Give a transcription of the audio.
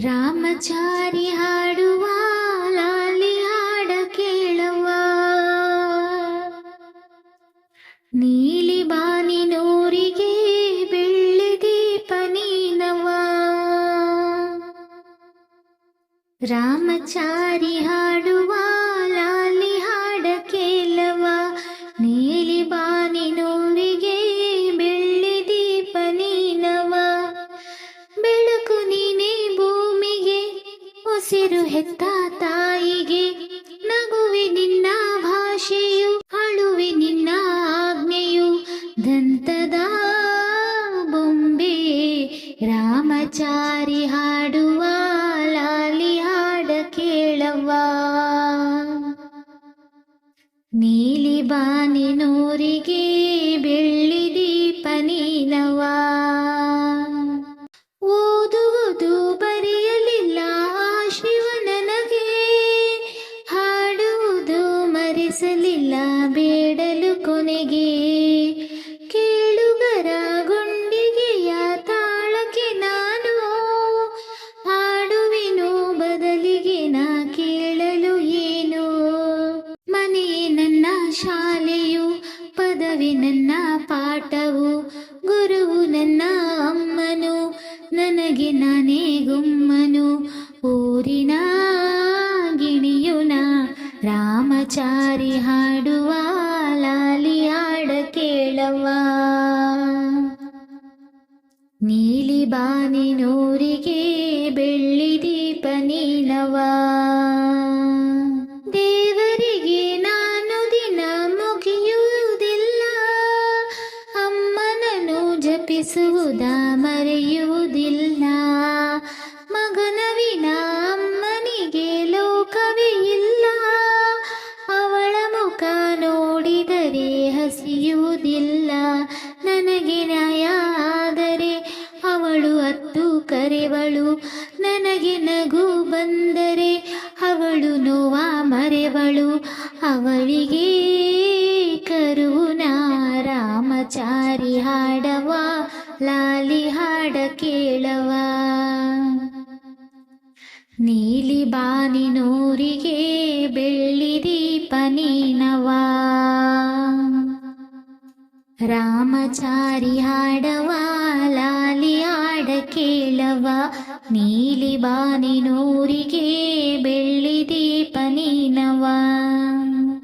ರಾಮಚಾರಿ ಹಾಡುವ ಲಾಲಿ ಹಾಡ ಕೇಳುವ. ನೀಲಿ ಬಾನಿನೂರಿಗೆ ಬೆಳ್ಳಿ ದೀಪ ನೀನವ. ರಾಮಚಾರಿ ಹಾಡುವ ಹೆತ್ತ ತಾಯಿಗೆ ನಗುವೆ ನಿನ್ನ ಭಾಷೆಯು, ಅಳುವೆ ನಿನ್ನ ಆಜ್ಞೆಯು. ದಂತದ ಬೊಂಬೆ, ರಾಮಚಾರಿ ಹಾಡುವ, ಲಾಲಿ ಹಾಡ ಕೇಳವ್ವ. ನೀಲಿ ಬಾನಿನೂರಿಗೆ ಮರೆಸಲಿಲ್ಲ ಬೇಡಲು ಕೊನೆಗೆ ಕೇಳುಗರ ಗುಂಡಿಗೆಯ ತಾಳಕ್ಕೆ ನಾನು ಹಾಡುವೆನು ಬದಲಿಗೆ ನಾ ಕೇಳಲು ಏನು? ಮನೆ ನನ್ನ ಶಾಲೆಯು, ಪದವಿ ನನ್ನ ಪಾಠವು, ಗುರುವು ನನ್ನ ಅಮ್ಮನು, ನನಗೆ ನಾನೇ ಕೇಳವ್ವ ನೀಲಿ ಬಾನಿನೂರಿಗೆ ಬೆಳ್ಳಿ ದೀಪ ನೀನವ ದೇವರಿಗೆ ನಾನು ದಿನ ಮುಗಿಯುವುದಿಲ್ಲ ಅಮ್ಮನನ್ನು ಜಪಿಸುವುದ ಮರೆಯುವುದಿಲ್ಲ. ಹಸಿಯುವುದಿಲ್ಲ ನನಗೆ ನ್ಯಾಯ ಆದರೆ ಅವಳು ಅತ್ತು ಕರೆವಳು. ನನಗೆ ನಗು ಬಂದರೆ ಅವಳು ನೋವ ಮರೆವಳು. ಅವಳಿಗೆ ಕರುಣ ರಾಮಚಾರಿ ಹಾಡವ, ಲಾಲಿ ಹಾಡ ಕೇಳವ. ನೀಲಿ ಬಾನಿನೂರಿಗೆ ಬೆಳ್ಳಿ ದೀಪ ನೀನವ ರಾಮಚಾರಿ ಹಾಡವ ಲಾಲಿ ಹಾಡ ಕೇಳವ. ನೀಲಿ ಬಾನಿನೂರಿಗೆ ಬೆಳ್ಳಿ ದೀಪ ನೀನವ.